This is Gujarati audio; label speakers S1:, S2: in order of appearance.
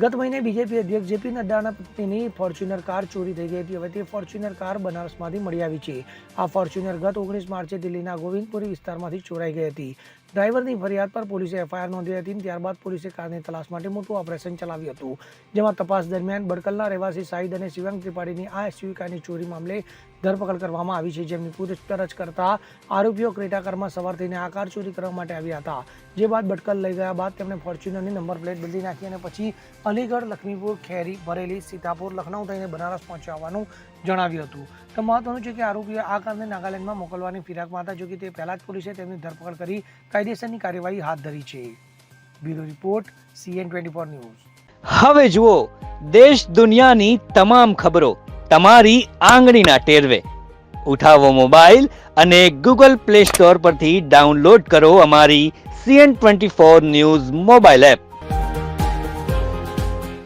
S1: ગત મહિને બીજેપી અધ્યક્ષ જેપી નડ્ડાના પત્નીની ફોર્ચ્યુનર કાર ચોરી થઈ ગઈ હતી. હવે તે ફોર્ચ્યુનર કાર બનારસમાંથી મળી આવી છે. આ ફોર્ચ્યુનર ગત ઓગણીસ માર્ચે દિલ્હીના ગોવિંદપુરી વિસ્તારમાંથી ચોરાઈ ગઈ હતી. ડ્રાઈવરની ફરિયાદ પર પોલીસે એફઆઈઆર નોંધી હતી ત્યારબાદ પોલીસે કારની તલાશ માટે મોટું ઓપરેશન ચલાવ્યું હતું. જેમાં તપાસ દરમિયાન બડકલના રહેવાસી સાહિદ અને શિવાંગ ત્રિપાઠીની આ એસયુવી કારની ચોરી મામલે ધરપકડ કરવામાં આવી છે. જેમની પૂછપરછ કરતા આરોપીઓ ક્રેટા કારમાં સવાર થઈને આ કાર ચોરી કરવા માટે આવ્યા હતા. જે બાદ બટકલ લઈ ગયા બાદ તેમણે ફોર્ચ્યુનરની નંબર પ્લેટ બદલી નાખી અને પછી અલીગઢ લખમીપુર ખેરી, બરેલી, સીતાપુર, લખનઉ થઈને બનારસ પહોંચાડવાનું જણાવ્યું હતું. તો મહત્વનું છે કે આરોપીઓ આ કારને નાગાલેન્ડમાં મોકલવાની ફિરાકમાં હતા જો કે તે પહેલા જ પોલીસે તેમની ધરપકડ કરી કાયદેસરની કાર્યવાહી હાથ ધરી છે. Bureau report, C N twenty four news.
S2: હવે જુઓ, દેશ દુનિયાની તમામ ખબરો તમારી આંગળીના ટેરવે. ઉઠાવો મોબાઈલ અને ગૂગલ પ્લે સ્ટોર પરથી ડાઉનલોડ કરો અમારી C N twenty four news mobile app.